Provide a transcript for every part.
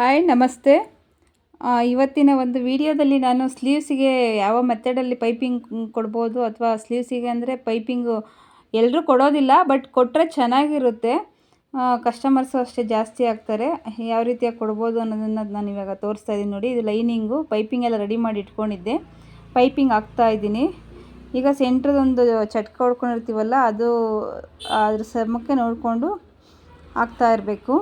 Hi ನಮಸ್ತೆ. ಇವತ್ತಿನ ಒಂದು ವಿಡಿಯೋದಲ್ಲಿ ನಾನು ಸ್ಲೀವ್ಸಿಗೆ ಯಾವ ಮೆಥಡಲ್ಲಿ ಪೈಪಿಂಗ್ ಕೊಡ್ಬೋದು ಅಥವಾ ಸ್ಲೀವ್ಸಿಗೆ ಅಂದರೆ ಪೈಪಿಂಗು ಎಲ್ಲರೂ ಕೊಡೋದಿಲ್ಲ, ಬಟ್ ಕೊಟ್ಟರೆ ಚೆನ್ನಾಗಿರುತ್ತೆ. ಕಸ್ಟಮರ್ಸು ಅಷ್ಟೇ ಜಾಸ್ತಿ ಆಗ್ತಾರೆ. ಯಾವ ರೀತಿಯಾಗಿ ಕೊಡ್ಬೋದು ಅನ್ನೋದನ್ನು ನಾನು ಇವಾಗ ತೋರಿಸ್ತಾ ಇದ್ದೀನಿ ನೋಡಿ. ಇದು ಲೈನಿಂಗು, ಪೈಪಿಂಗ್ ಎಲ್ಲ ರೆಡಿ ಮಾಡಿ ಇಟ್ಕೊಂಡಿದ್ದೆ. ಪೈಪಿಂಗ್ ಹಾಕ್ತಾ ಇದ್ದೀನಿ. ಈಗ ಸೆಂಟ್ರದೊಂದು ಚಟ್ಕ ಹೊಡ್ಕೊಂಡಿರ್ತೀವಲ್ಲ, ಅದು ಅದ್ರ ಸಮಕ್ಕೆ ನೋಡಿಕೊಂಡು ಹಾಕ್ತಾ ಇರಬೇಕು.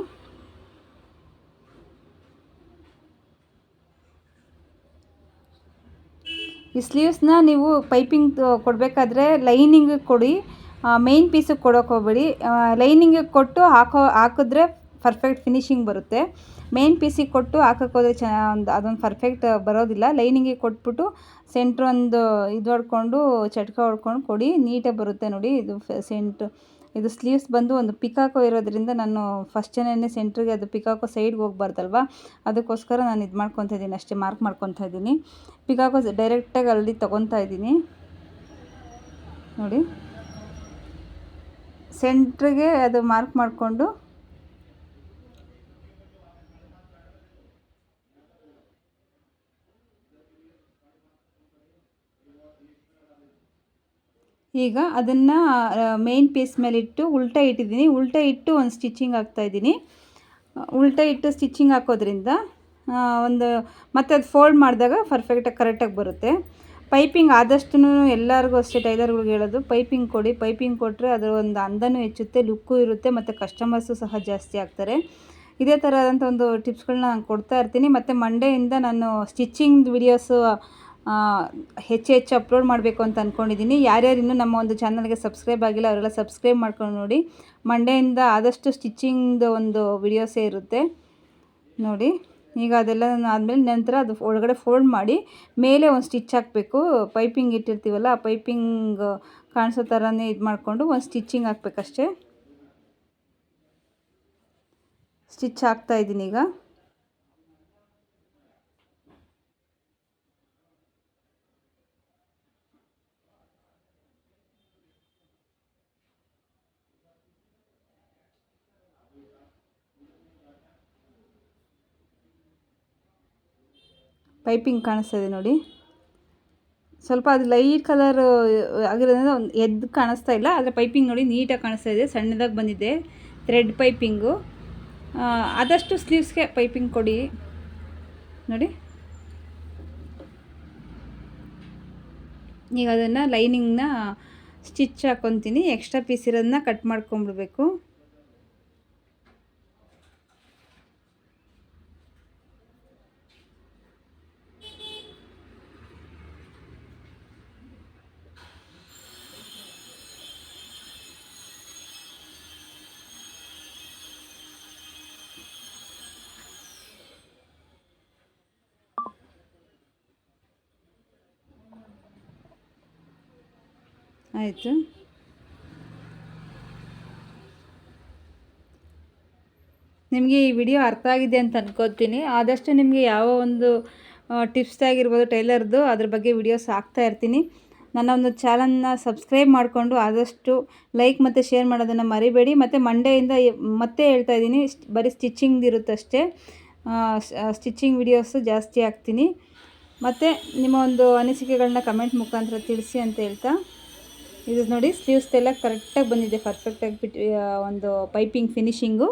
ಈ ಸ್ಲೀವ್ಸ್ನ ನೀವು ಪೈಪಿಂಗ್ ಕೊಡಬೇಕಾದ್ರೆ ಲೈನಿಂಗ್ ಕೊಡಿ ಮೇಯ್ನ್ ಪೀಸಿಗೆ ಕೊಡೋಕೆ ಹೋಗಬೇಡಿ. ಲೈನಿಂಗಿಗೆ ಕೊಟ್ಟು ಹಾಕೋ, ಹಾಕಿದ್ರೆ ಪರ್ಫೆಕ್ಟ್ ಫಿನಿಶಿಂಗ್ ಬರುತ್ತೆ. ಮೇನ್ ಪೀಸಿಗೆ ಕೊಟ್ಟು ಹಾಕಕ್ಕೆ ಹೋದರೆ ಚ, ಒಂದು, ಅದೊಂದು ಪರ್ಫೆಕ್ಟ್ ಬರೋದಿಲ್ಲ. ಲೈನಿಂಗಿಗೆ ಕೊಟ್ಬಿಟ್ಟು ಸೆಂಟ್ರ್ ಒಂದು ಇದು ಹೊಡ್ಕೊಂಡು ಚಟ್ಕ ಹೊಡ್ಕೊಂಡು ಕೊಡಿ. ನೀಟಾಗಿ ಬರುತ್ತೆ ನೋಡಿ, ಇದು ಸೆಂಟ್ರ್ ಇದು ಸ್ಲೀವ್ಸ್ ಬಂದು ಒಂದು ಪಿಕಾಕೋ ಇರೋದ್ರಿಂದ ನಾನು ಫಸ್ಟೇನೆ ಸೆಂಟ್ರಿಗೆ ಅದು ಪಿಕಾಕೋ ಸೈಡ್ಗೆ ಹೋಗ್ಬಾರ್ದಲ್ವ? ಅದಕ್ಕೋಸ್ಕರ ನಾನು ಇದು ಮಾಡ್ಕೊತಾ ಇದ್ದೀನಿ, ಅಷ್ಟೇ ಮಾರ್ಕ್ ಮಾಡ್ಕೊತಾ ಇದ್ದೀನಿ. ಪಿಕಾಕೋ ಡೈರೆಕ್ಟಾಗಿ ಅಲ್ಲಿ ತೊಗೊತಾ ಇದ್ದೀನಿ. ನೋಡಿ. ಸೆಂಟ್ರಿಗೆ ಅದು ಮಾರ್ಕ್ ಮಾಡಿಕೊಂಡು ಈಗ ಅದನ್ನು ಮೇನ್ ಪೀಸ್ ಇಟ್ಟು ಉಲ್ಟಾ ಇಟ್ಟಿದ್ದೀನಿ. ಉಲ್ಟಾ ಇಟ್ಟು ಒಂದು ಸ್ಟಿಚಿಂಗ್ ಹಾಕ್ತಾಯಿದ್ದೀನಿ ಉಲ್ಟಾ ಇಟ್ಟು ಸ್ಟಿಚಿಂಗ್ ಹಾಕೋದ್ರಿಂದ ಒಂದು, ಮತ್ತು ಅದು ಫೋಲ್ಡ್ ಮಾಡಿದಾಗ ಪರ್ಫೆಕ್ಟಾಗಿ ಕರೆಕ್ಟಾಗಿ ಬರುತ್ತೆ. ಪೈಪಿಂಗ್ ಆದಷ್ಟು ಎಲ್ಲರಿಗೂ ಅಷ್ಟೇ, ಟೈಲರ್ಗಳಿಗೆ ಹೇಳೋದು ಪೈಪಿಂಗ್ ಕೊಡಿ ಪೈಪಿಂಗ್ ಕೊಟ್ಟರೆ ಅದರ ಒಂದು ಅಂದನೂ ಹೆಚ್ಚುತ್ತೆ ಲುಕ್ಕು ಇರುತ್ತೆ, ಮತ್ತು ಕಸ್ಟಮರ್ಸು ಸಹ ಜಾಸ್ತಿ ಆಗ್ತಾರೆ. ಇದೇ ಥರದಂಥ ಒಂದು ಟಿಪ್ಸ್ಗಳನ್ನ ನಾನು ಕೊಡ್ತಾ ಇರ್ತೀನಿ. ಮತ್ತು ಮಂಡೆಯಿಂದ ನಾನು ಸ್ಟಿಚ್ಚಿಂಗ್ ವಿಡಿಯೋಸು ಹೆಚ್ಚು ಹೆಚ್ಚು ಅಪ್ಲೋಡ್ ಮಾಡಬೇಕು ಅಂತ ಅಂದ್ಕೊಂಡಿದ್ದೀನಿ ಯಾರ್ಯಾರು ಇನ್ನೂ ನಮ್ಮ ಒಂದು ಚಾನಲ್ಗೆ ಸಬ್ಸ್ಕ್ರೈಬ್ ಆಗಿಲ್ಲ, ಅವರೆಲ್ಲ ಸಬ್ಸ್ಕ್ರೈಬ್ ಮಾಡ್ಕೊಂಡು ನೋಡಿ. ಮಂಡೆಯಿಂದ ಆದಷ್ಟು ಸ್ಟಿಚ್ಚಿಂಗ್ದು ಒಂದು ವಿಡಿಯೋಸೇ ಇರುತ್ತೆ. ನೋಡಿ, ಈಗ ಅದೆಲ್ಲ ಆದಮೇಲೆ ನಂತರ ಅದು ಒಳಗಡೆ ಫೋಲ್ಡ್ ಮಾಡಿ, ಮೇಲೆ ಒಂದು ಸ್ಟಿಚ್ ಹಾಕಬೇಕು. ಪೈಪಿಂಗ್ ಇಟ್ಟಿರ್ತೀವಲ್ಲ, ಆ ಪೈಪಿಂಗ್ ಕಾಣಿಸೋ ಥರನೇ ಇದು ಮಾಡಿಕೊಂಡು ಒಂದು ಸ್ಟಿಚ್ಚಿಂಗ್ ಹಾಕ್ಬೇಕಷ್ಟೇ. ಸ್ಟಿಚ್ ಹಾಕ್ತಾಯಿದ್ದೀನಿ ಈಗ. ಪೈಪಿಂಗ್ ಕಾಣಿಸ್ತಾ ಇದೆ ನೋಡಿ. ಸ್ವಲ್ಪ ಅದು ಲೈಟ್ ಕಲರ್ ಆಗಿರೋದ್ರಿಂದ ಒಂದು ಎದ್ದು ಕಾಣಿಸ್ತಾ ಇಲ್ಲ. ಆದರೆ ಪೈಪಿಂಗ್ ನೋಡಿ ನೀಟಾಗಿ ಕಾಣಿಸ್ತಾ ಇದೆ ಸಣ್ಣದಾಗಿ ಬಂದಿದೆ ಥ್ರೆಡ್ ಪೈಪಿಂಗು. ಆದಷ್ಟು ಸ್ಲೀವ್ಸ್ಗೆ ಪೈಪಿಂಗ್ ಕೊಡಿ. ನೋಡಿ. ಈಗ ಅದನ್ನು ಲೈನಿಂಗ್ನ ಸ್ಟಿಚ್ ಹಾಕ್ಕೊತೀನಿ ಎಕ್ಸ್ಟ್ರಾ ಪೀಸ್ ಇರೋದನ್ನ ಕಟ್ ಮಾಡ್ಕೊಂಬಿಡ್ಬೇಕು. ಆಯಿತು. ನಿಮಗೆ ಈ ವಿಡಿಯೋ ಅರ್ಥ ಆಗಿದೆ ಅಂತ ಅನ್ಕೋತೀನಿ. ಆದಷ್ಟು ನಿಮಗೆ ಯಾವ ಒಂದು ಟಿಪ್ಸ್ ಆಗಿರ್ಬೋದು ಟೈಲರ್ದು, ಅದ್ರ ಬಗ್ಗೆ ವಿಡಿಯೋಸ್ ಹಾಕ್ತಾ ಇರ್ತೀನಿ. ನನ್ನ ಒಂದು ಚಾನಲ್ನ ಸಬ್ಸ್ಕ್ರೈಬ್ ಮಾಡಿಕೊಂಡು ಆದಷ್ಟು ಲೈಕ್ ಮತ್ತು ಶೇರ್ ಮಾಡೋದನ್ನು ಮರಿಬೇಡಿ. ಮತ್ತು ಮಂಡೆಯಿಂದ ಮತ್ತೆ ಹೇಳ್ತಾ ಇದ್ದೀನಿ. ಬರೀ ಸ್ಟಿಚ್ಚಿಂಗ್ ಇರುತ್ತಷ್ಟೇ ಸ್ಟಿಚ್ಚಿಂಗ್ ವಿಡಿಯೋಸು ಜಾಸ್ತಿ ಹಾಕ್ತೀನಿ. ಮತ್ತು ನಿಮ್ಮ ಒಂದು ಅನಿಸಿಕೆಗಳನ್ನ ಕಮೆಂಟ್ ಮುಖಾಂತರ ತಿಳಿಸಿ ಅಂತ ಹೇಳ್ತಾ. ಇದು ನೋಡಿ ಸ್ಲೀವ್ಸ್ ಎಲ್ಲ ಕರೆಕ್ಟಾಗಿ ಬಂದಿದೆ ಪರ್ಫೆಕ್ಟಾಗಿ ಬಿಟ್ಟು ಒಂದು ಪೈಪಿಂಗ್ ಫಿನಿಶಿಂಗು